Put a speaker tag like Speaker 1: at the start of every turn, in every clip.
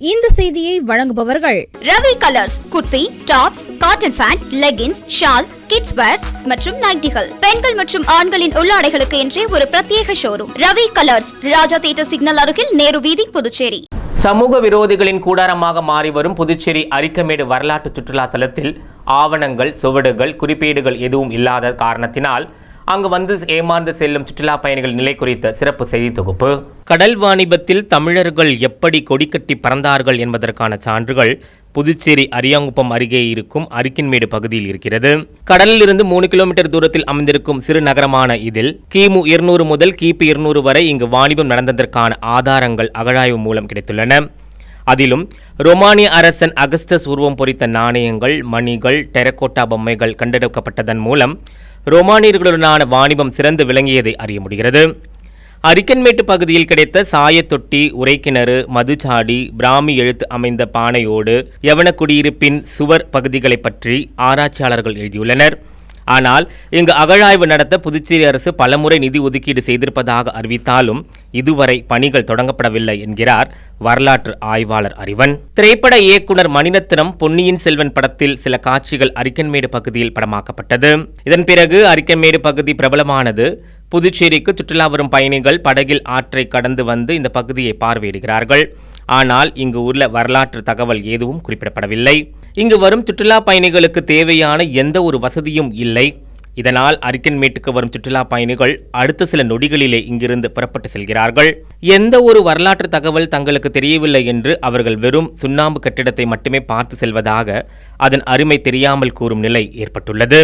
Speaker 1: இந்த செய்தியை வழங்குபவர்கள்
Speaker 2: Ravi colours kurti tops cotton pant leggings shawl kids wears மற்றும் நைட்டிகள். பெண்கள் மற்றும் ஆண்களின் உள்ளாடைகளுக்கு என்றே ஒரு பிரத்யேக showroom Ravi colours Raja theatre signal அருகில் நேரு வீதி புதுச்சேரி.
Speaker 3: சமூக விரோதிகளின் கூடாரமாக மாறி வரும் புதுச்சேரி அரிக்கமேடு வரலாற்று சுற்றுலா தலத்தில் ஆவணங்கள் சுவடுகள் குறிப்பீடுகள் எதுவும் இல்லாத காரணத்தினால் அங்கு வந்து ஏமாந்து செல்லும் சுற்றுலா பயணிகள் நிலை குறித்த சிறப்பு செய்தி தொகுப்பு. கடல் வாணிபத்தில் தமிழர்கள் எப்படி கொடிக்கட்டி பறந்தார்கள் என்பதற்கான சான்றுகள் புதுச்சேரி அரியாங்குப்பம் அருகே இருக்கும் அரிக்கின்மேடு பகுதியில் இருக்கிறது. கடலில் இருந்து மூணு கிலோமீட்டர் தூரத்தில் அமைந்திருக்கும் சிறு நகரமான இதில் கிமு இருநூறு முதல் கிபி இருநூறு வரை இங்கு வாணிபம் நடந்ததற்கான ஆதாரங்கள் அகழாய்வு மூலம் கிடைத்துள்ளன. அதிலும் ரொமானிய அரசன் அகஸ்டஸ் உருவம் பொறித்த நாணயங்கள் மணிகள் டெரகோட்டா பொம்மைகள் கண்டெடுக்கப்பட்டதன் மூலம் ரோமானியர்களுடனான வாணிபம் சிறந்து விளங்கியதை அறிய முடிகிறது. அரிக்கன்மேட்டு பகுதியில் கிடைத்த சாயத்தொட்டி உரைக்கிணறு மதுச்சாடி பிராமி எழுத்து அமைந்த பானையோடு யவன குடியிருப்பின் சுவர் பகுதிகளை பற்றி ஆராய்ச்சியாளர்கள் எழுதியுள்ளனர். ஆனால் இங்கு அகழாய்வு நடத்த புதுச்சேரி அரசு பலமுறை நிதி ஒதுக்கீடு செய்திருப்பதாக அறிவித்தாலும் இதுவரை பணிகள் தொடங்கப்படவில்லை என்கிறார் வரலாற்று ஆய்வாளர் அறிவன். திரைப்பட இயக்குனர் மணிரத்னம் பொன்னியின் செல்வன் படத்தில் சில காட்சிகள் அரிக்கன்மேடு பகுதியில் படமாக்கப்பட்டது. இதன் பிறகு அரிக்கன்மேடு பகுதி பிரபலமானது. புதுச்சேரிக்கு சுற்றுலா வரும் பயணிகள் படகில் ஆற்றை கடந்து வந்து இந்த பகுதியை பார்வையிடுகிறார்கள். ஆனால் இங்கு உள்ள வரலாற்று தகவல் எதுவும் குறிப்பிடப்படவில்லை. இங்கு வரும் சுற்றுலா பயணிகளுக்கு தேவையான எந்த ஒரு வசதியும் இல்லை. இதனால் அரிக்கன்மேட்டுக்கு வரும் சுற்றுலா பயணிகள் அடுத்த சில நொடிகளிலே இங்கிருந்து புறப்பட்டு செல்கிறார்கள். எந்த ஒரு வரலாற்று தகவல் தங்களுக்கு தெரியவில்லை என்று அவர்கள் வெறும் சுண்ணாம்பு கட்டிடத்தை மட்டுமே பார்த்து செல்வதாக அதன் அருமை தெரியாமல் கூறும் நிலை ஏற்பட்டுள்ளது.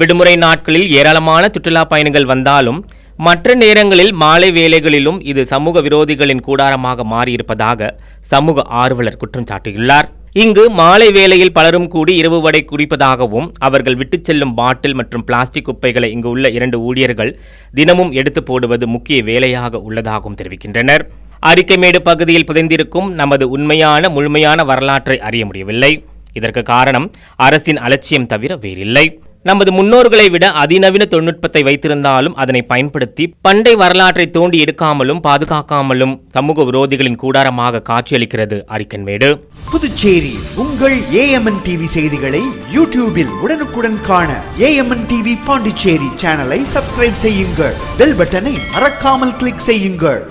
Speaker 3: விடுமுறை நாட்களில் ஏராளமான சுற்றுலா பயணிகள் வந்தாலும் மற்ற நேரங்களில் மாலை வேலைகளிலும் இது சமூக விரோதிகளின் கூடாரமாக மாறியிருப்பதாக சமூக ஆர்வலர் குற்றம் சாட்டியுள்ளார். இங்கு மாலை வேளையில் பலரும் கூடி இரவு வடை குடிப்பதாகவும் அவர்கள் விட்டுச் செல்லும் பாட்டில் மற்றும் பிளாஸ்டிக் குப்பைகளை இங்கு உள்ள இரண்டு ஊழியர்கள் தினமும் எடுத்து போடுவது முக்கிய வேலையாக உள்ளதாகவும் தெரிவிக்கின்றனர். அறிக்கைமேடு பகுதியில் புதைந்திருக்கும் நமது உண்மையான முழுமையான வரலாற்றை அறிய முடியவில்லை. இதற்கு காரணம் அரசின் அலட்சியம் தவிர வேறில்லை. நமது முன்னோர்களை விட அதிநவீன தொழில்நுட்பத்தை வைத்திருந்தாலும் அதனை பயன்படுத்தி பண்டை வரலாற்றை தோண்டி எடுக்காமலும் பாதுகாக்காமலும் சமூக விரோதிகளின் கூடாரமாக காட்சியளிக்கிறது அறிக்கன்மேடு
Speaker 4: புதுச்சேரி உங்கள் ஏஎம்என் டிவி செய்திகளை யூடியூபில் உடனுக்குடன் காண ஏஎம்என் டிவி பாண்டிச்சேரி சேனலை சப்ஸ்கிரைப் செய்யுங்கள். பெல் பட்டனை மறக்காமல் கிளிக் செய்யுங்கள்.